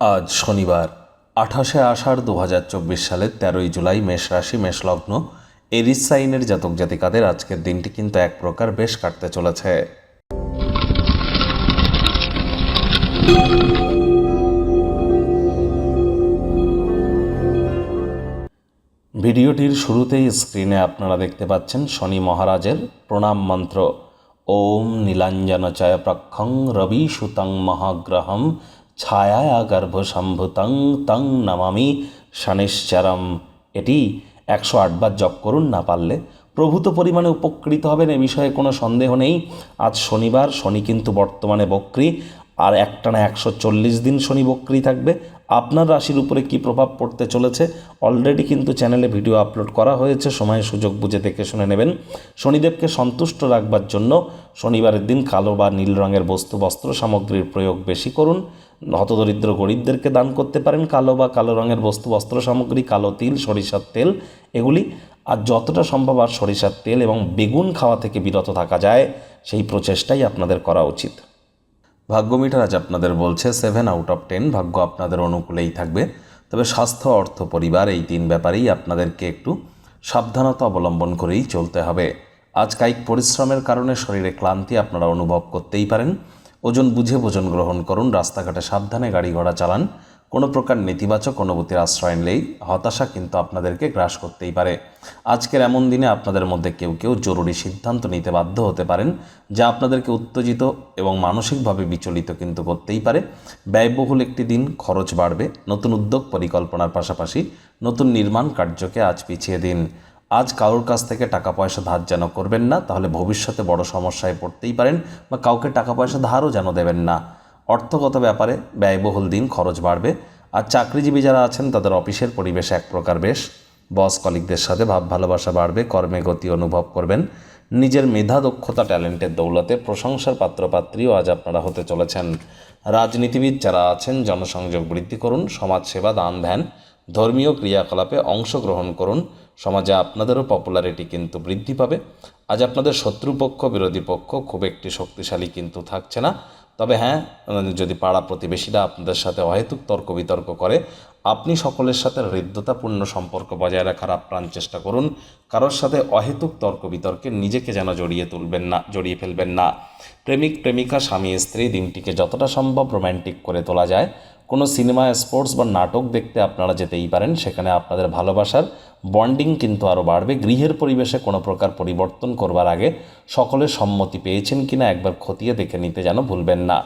আজ শনিবার, আঠাশে আষাঢ় দু হাজার চব্বিশ সালের তেরোই জুলাই মেষ রাশি মেষলগ্ন এরিস সাইনের জাতক জাতিকাদের আজকের দিনটি কিন্তু এক প্রকার বেশ কাটতে চলেছে। ভিডিওটির শুরুতেই স্ক্রিনে আপনারা দেখতে পাচ্ছেন শনি মহারাজের প্রণাম মন্ত্র। ওম নীলাঞ্জনচয় প্রক্ষং রবি সুতং মহাগ্রহম ছায়া গর্ভসম্ভুতং তং নমামি শনিশ্চরম। এটি একশো আটবার জপ করুন না পারলে প্রভূত পরিমাণে উপকৃত হবেন, এ বিষয়ে কোনো সন্দেহ নেই। আজ শনিবার, শনি কিন্তু বর্তমানে বক্রী, আর একটানা একশো চল্লিশ দিন শনি বক্রী থাকবে। আপনার রাশির উপরে কি প্রভাব পড়তে চলেছে? অলরেডি কিন্তু চ্যানেলে ভিডিও আপলোড করা হয়েছে, সময় সুযোগ বুঝে দেখে শুনে নেবেন। শনিদেবকে সন্তুষ্ট রাখবার জন্য শনিবারের দিন কালো বা নীল রঙের বস্তু, বস্ত্র সামগ্রীর প্রয়োগ বেশি করুন। হতদরিদ্র গরিবদেরকে দান করতে পারেন। কালো বা কালো রঙের বস্তু বস্ত্র সামগ্রী, কালো তিল, সরিষার তেল, এগুলি আর যতটা সম্ভব আর সরিষার তেল এবং বেগুন খাওয়া থেকে বিরত থাকা যায়, সেই প্রচেষ্টাই আপনাদের করা উচিত। ভাগ্য মিটার আজ আপনাদের বলছে সেভেন আউট অফ টেন ভাগ্য আপনাদের অনুকূলেই থাকবে। তবে স্বাস্থ্য, অর্থ, পরিবার এই তিন ব্যাপারেই আপনাদেরকে একটু সাবধানতা অবলম্বন করেই চলতে হবে। আজ কায়িক পরিশ্রমের কারণে শরীরে ক্লান্তি আপনারা অনুভব করতেই পারেন। ওজন বুঝে ভোজন গ্রহণ করুন, রাস্তাঘাটে সাবধানে গাড়ি ঘোড়া চালান। কোনো প্রকার নেতিবাচক অনুভূতির আশ্রয় নিলেই হতাশা কিন্তু আপনাদেরকে গ্রাস করতেই পারে। আজকের এমন দিনে আপনাদের মধ্যে কেউ কেউ জরুরি সিদ্ধান্ত নিতে বাধ্য হতে পারেন, যা আপনাদেরকে উত্তেজিত এবং মানসিকভাবে বিচলিত কিন্তু করতেই পারে। ব্যয়বহুল একটি দিন, খরচ বাড়বে, নতুন উদ্যোগ পরিকল্পনার পাশাপাশি নতুন নির্মাণ কার্যকে আজ পিছিয়ে দিন। আজ কারোর কাছ থেকে টাকা পয়সা ধার যেন করবেন না, তাহলে ভবিষ্যতে বড় সমস্যায় পড়তেই পারেন বা কাউকে টাকা পয়সা ধারও যেন দেবেন না। অর্থগত ব্যাপারে ব্যয়বহুল দিন খরচ বাড়বে, আর চাকরিজীবী যারা আছেন তাদের অফিসের পরিবেশ এক প্রকার বেশ। বস কলিকদের সাথে ভাব ভালোবাসা বাড়বে, কর্মে গতি অনুভব করবেন। নিজের মেধা, দক্ষতা, ট্যালেন্টের দৌলতে প্রশংসার পাত্রপাত্রীও আজ আপনারা হতে চলেছেন। রাজনীতিবিদ যারা আছেন, জনসংযোগ বৃদ্ধি করুন, সমাজসেবা দান ধ্যান ধর্মীয় ক্রিয়াকলাপে অংশগ্রহণ করুন। সমাজে আপনাদেরও পপুলারিটি কিন্তু বৃদ্ধি পাবে। আজ আপনাদের শত্রুপক্ষ, বিরোধী পক্ষ খুব একটি শক্তিশালী কিন্তু থাকছে না। তবে হ্যাঁ যদি পাড়া প্রতিবেশীরা আপনাদের সাথে অহেতুক তর্ক বিতর্ক করে আপনি সকলের সাথে হৃদ্যতাপূর্ণ সম্পর্ক বজায় রাখার আপ্রাণ চেষ্টা করুন। কারোর সাথে অহেতুক তর্ক বিতর্কে নিজেকে যেন জড়িয়ে তুলবেন না, জড়িয়ে ফেলবেন না। প্রেমিক, প্রেমিকা, স্বামী, স্ত্রী দিনটিকে যতটা সম্ভব রোম্যান্টিক করে তোলা যায়। কোনো সিনেমা, স্পোর্টস বা নাটক দেখতে আপনারা যেতেই পারেন, সেখানে আপনাদের ভালোবাসার বন্ডিং কিন্তু আরও বাড়বে। গৃহের পরিবেশে কোনো প্রকার পরিবর্তন করবার আগে সকলের সম্মতি পেয়েছেন কিনা একবার খতিয়ে দেখে নিতে যেন ভুলবেন না।